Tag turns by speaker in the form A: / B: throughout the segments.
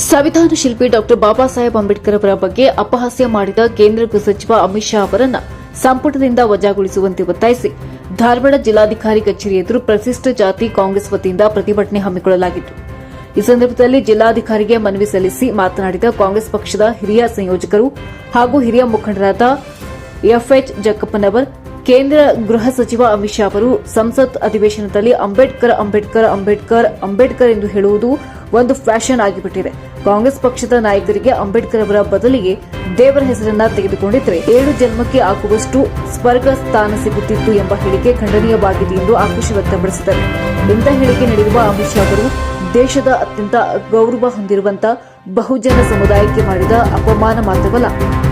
A: ಸಂವಿಧಾನ ಶಿಲ್ಪಿ ಡಾಕ್ಟರ್ ಬಾಬಾ ಸಾಹೇಬ್ ಅಂಬೇಡ್ಕರ್ ಅವರ ಬಗ್ಗೆ ಅಪಹಾಸ್ಯ ಮಾಡಿದ ಕೇಂದ್ರ ಗೃಹ ಸಚಿವ ಅಮಿತ್ ಶಾ ಅವರನ್ನ ಸಂಪುಟದಿಂದ ವಜಾಗೊಳಿಸುವಂತೆ ಒತ್ತಾಯಿಸಿ ಧಾರವಾಡ ಜಿಲ್ಲಾಧಿಕಾರಿ ಕಚೇರಿ ಎದುರು ಪ್ರತಿಷ್ಠ ಜಾತಿ ಕಾಂಗ್ರೆಸ್ ವತಿಯಿಂದ ಪ್ರತಿಭಟನೆ ಹಮ್ಮಿಕೊಳ್ಳಲಾಗಿತ್ತು. ಈ ಸಂದರ್ಭದಲ್ಲಿ ಜಿಲ್ಲಾಧಿಕಾರಿಗೆ ಮನವಿ ಸಲ್ಲಿಸಿ ಮಾತನಾಡಿದ ಕಾಂಗ್ರೆಸ್ ಪಕ್ಷದ ಹಿರಿಯ ಸಂಯೋಜಕರು ಹಾಗೂ ಹಿರಿಯ ಮುಖಂಡರಾದ ಎಫ್ಎಚ್ ಜಕ್ಕಪ್ಪನವರ್, ಕೇಂದ್ರ ಗೃಹ ಸಚಿವ ಅಮಿತ್ ಶಾ ಅವರು ಸಂಸತ್ ಅಧಿವೇಶನದಲ್ಲಿ ಅಂಬೇಡ್ಕರ್ ಅಂಬೇಡ್ಕರ್ ಅಂಬೇಡ್ಕರ್ ಅಂಬೇಡ್ಕರ್ ಎಂದು ಹೇಳುವುದು ಒಂದು ಫ್ಯಾಷನ್ ಆಗಿಬಿಟ್ಟಿದೆ. ಕಾಂಗ್ರೆಸ್ ಪಕ್ಷದ ನಾಯಕರಿಗೆ ಅಂಬೇಡ್ಕರ್ ಅವರ ಬದಲಿಗೆ ದೇವರ ಹೆಸರನ್ನ ತೆಗೆದುಕೊಂಡಿದ್ರೆ ಏಳು ಜನ್ಮಕ್ಕೆ ಆಗುವಷ್ಟು ಸ್ವರ್ಗ ಸ್ಥಾನ ಸಿಗುತ್ತಿತ್ತು ಎಂಬ ಹೇಳಿಕೆ ಖಂಡನೀಯವಾಗಿದೆ ಎಂದು ಆಕ್ರೋಶ ವ್ಯಕ್ತಪಡಿಸಿದರು ಇಂಥ ಹೇಳಿಕೆ ನೀಡಿರುವ ಅಮಿತ್ ಶಾ ಅವರು ದೇಶದ ಅತ್ಯಂತ ಗೌರವ ಹೊಂದಿರುವಂತ ಬಹುಜನ ಸಮುದಾಯಕ್ಕೆ ಮಾಡಿದ ಅಪಮಾನ ಮಾತ್ರವಲ್ಲ,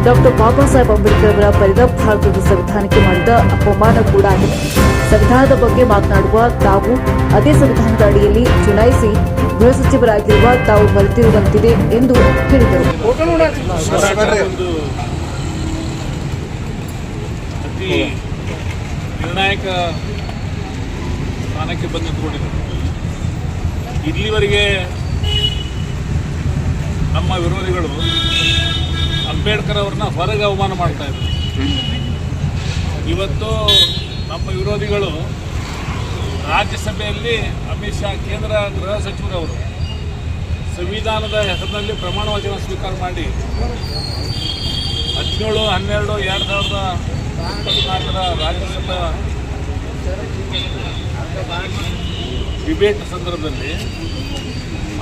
A: ಡಾಕ್ಟರ್ ಬಾಬಾ ಸಾಹೇಬ್ ಅಂಬೇಡ್ಕರ್ ಅವರ ಬರೆದ ಭಾರತದ ಸಂವಿಧಾನಕ್ಕೆ ಮಾಡಿದ ಅಪಮಾನ ಕೂಡ ಆಗಿದೆ. ಸಂವಿಧಾನದ ಬಗ್ಗೆ ಮಾತನಾಡುವ ತಾವು, ಅದೇ ಸಂವಿಧಾನದ ಅಡಿಯಲ್ಲಿ ಚುನಾಯಿಸಿ ಗೃಹ ಸಚಿವರಾಗಿರುವ ತಾವು ಮರೆತಿರುವಂತಿದೆ ಎಂದು ಹೇಳಿದರು.
B: ನಿರ್ಣಾಯಕ ಸ್ಥಾನಕ್ಕೆ ಇಲ್ಲಿವರೆಗೆ ನಮ್ಮ ವಿರೋಧಿಗಳು ಅಂಬೇಡ್ಕರ್ ಅವ್ರನ್ನ ಹೊರಗೆ ಅವಮಾನ ಮಾಡ್ತಾ ಇದ್ರು. ಇವತ್ತು ನಮ್ಮ ವಿರೋಧಿಗಳು ರಾಜ್ಯಸಭೆಯಲ್ಲಿ ಅಮಿತ್ ಶಾ ಕೇಂದ್ರ ಗೃಹ ಸಚಿವರವರು ಸಂವಿಧಾನದ ಹೆಸರಿನಲ್ಲಿ ಪ್ರಮಾಣ ವಚನ ಸ್ವೀಕಾರ ಮಾಡಿ ಹದಿನೇಳು ಹನ್ನೆರಡು ಎರಡು ಸಾವಿರದ ಇಪ್ಪತ್ನಾಲ್ಕರ ರಾಜ್ಯಸಭಾ ಡಿಬೇಟ್ ಸಂದರ್ಭದಲ್ಲಿ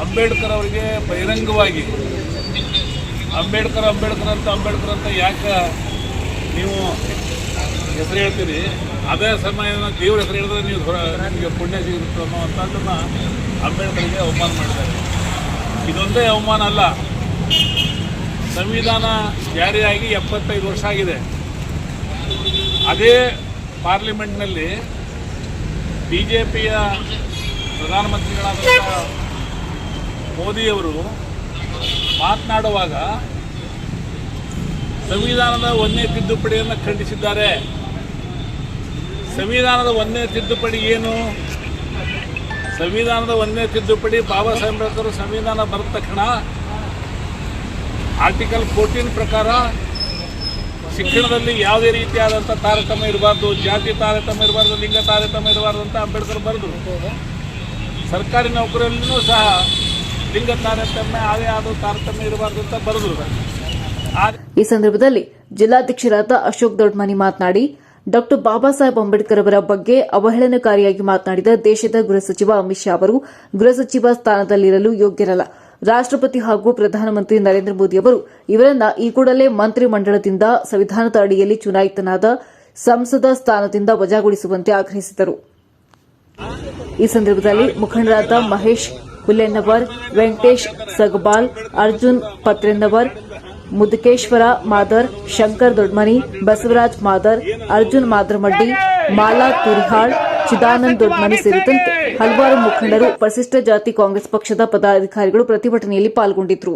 B: ಅಂಬೇಡ್ಕರ್ ಅವರಿಗೆ ಬಹಿರಂಗವಾಗಿ, ಅಂಬೇಡ್ಕರ್ ಅಂಬೇಡ್ಕರ್ ಅಂತ ಅಂಬೇಡ್ಕರ್ ಅಂತ ಯಾಕೆ ನೀವು ಹೆಸರು ಹೇಳ್ತೀರಿ? ಅದೇ ಸಮಯ ದೇವ್ರ ಹೆಸರು ಹೇಳಿದ್ರೆ ನೀವು ನಿಮಗೆ ಪುಣ್ಯ ಸಿಗುತ್ತೆ ಅನ್ನೋವಂಥದ್ದನ್ನು ಅಂಬೇಡ್ಕರ್ಗೆ ಅವಮಾನ ಮಾಡಿದ್ದಾರೆ. ಇದೊಂದೇ ಅವಮಾನ ಅಲ್ಲ. ಸಂವಿಧಾನ ಜಾರಿಯಾಗಿ ಎಪ್ಪತ್ತೈದು ವರ್ಷ ಆಗಿದೆ. ಅದೇ ಪಾರ್ಲಿಮೆಂಟ್ನಲ್ಲಿ ಬಿ ಜೆ ಪಿಯ ಪ್ರಧಾನಮಂತ್ರಿಗಳಾದಂಥ ಮೋದಿಯವರು ಮಾತನಾಡುವಾಗ ಸಂವಿಧಾನದ ಒಂದನೇ ತಿದ್ದುಪಡಿಯನ್ನು ಖಂಡಿಸಿದ್ದಾರೆ. ಸಂವಿಧಾನದ ಒಂದನೇ ತಿದ್ದುಪಡಿ ಏನು? ಸಂವಿಧಾನದ ಒಂದನೇ ತಿದ್ದುಪಡಿ ಬಾಬಾ ಸಾಹೇಬ್ ಅಂಬೇಡ್ಕರ್ ಸಂವಿಧಾನ ಬರೆದ ತಕ್ಷಣ ಆರ್ಟಿಕಲ್ ಫೋರ್ಟೀನ್ ಪ್ರಕಾರ ಶಿಕ್ಷಣದಲ್ಲಿ ಯಾವುದೇ ರೀತಿಯಾದಂಥ ತಾರತಮ್ಯ ಇರಬಾರ್ದು, ಜಾತಿ ತಾರತಮ್ಯ ಇರಬಾರ್ದು, ಲಿಂಗ ತಾರತಮ್ಯ ಇರಬಾರ್ದು ಅಂತ ಅಂಬೇಡ್ಕರ್ ಬರೆದು ಸರ್ಕಾರಿ ನೌಕರಿಯಲ್ಲೂ ಸಹ ಲಿಂಗ ತಾರತಮ್ಯ ಅದೇ ಆದ ತಾರತಮ್ಯ ಇರಬಾರ್ದು ಅಂತ ಬರೆದ್ರು.
A: ಈ ಸಂದರ್ಭದಲ್ಲಿ ಜಿಲ್ಲಾಧ್ಯಕ್ಷರಾದ ಅಶೋಕ್ ದೊಡ್ಮನಿ ಮಾತನಾಡಿ, ಡಾಕ್ಟರ್ ಬಾಬಾ ಸಾಹೇಬ್ ಅಂಬೇಡ್ಕರ್ ಅವರ ಬಗ್ಗೆ ಅವಹೇಳನಕಾರಿಯಾಗಿ ಮಾತನಾಡಿದ ದೇಶದ ಗೃಹ ಸಚಿವ ಅಮಿತ್ ಶಾ ಅವರು, ಗೃಹ ಸಚಿವ ಸ್ಥಾನದಲ್ಲಿರಲು ಯೋಗ್ಯರಲ್ಲ. ರಾಷ್ಟಪತಿ ಹಾಗೂ ಪ್ರಧಾನಮಂತ್ರಿ ನರೇಂದ್ರ ಮೋದಿ ಅವರು ಇವರನ್ನ ಈ ಕೂಡಲೇ ಮಂತ್ರಿಮಂಡಲದಿಂದ ಸಂವಿಧಾನದ ಅಡಿಯಲ್ಲಿ ಚುನಾಯಿತನಾದ ಸಂಸದ ಸ್ಥಾನದಿಂದ ವಜಾಗೊಳಿಸುವಂತೆ ಆಗ್ರಹಿಸಿದರು. ಈ ಸಂದರ್ಭದಲ್ಲಿ ಮುಖಂಡರಾದ ಮಹೇಶ್ ಹುಲ್ಲೆನ್ನವರ್, ವೆಂಕಟೇಶ್ ಸಗಬಾಲ್, ಅರ್ಜುನ್ ಪತ್ರೆನ್ನವರ್, ಮುದುಕೇಶ್ವರ ಮಾದರ್, ಶಂಕರ್ ದೊಡ್ಮನಿ, ಬಸವರಾಜ್ ಮಾದರ್, ಅರ್ಜುನ್ ಮಾದ್ರಮಡ್ಡಿ, ಮಾಲಾ ತುರಿಹಾಳ್, ಚಿದಾನಂದ್ ದೊಡ್ಮನಿ ಸೇರಿದಂತೆ ಹಲವಾರು ಮುಖಂಡರು ಪರಿಶಿಷ್ಟ ಜಾತಿ ಕಾಂಗ್ರೆಸ್ ಪಕ್ಷದ ಪದಾಧಿಕಾರಿಗಳು ಪ್ರತಿಭಟನೆಯಲ್ಲಿ ಪಾಲ್ಗೊಂಡಿದ್ದರು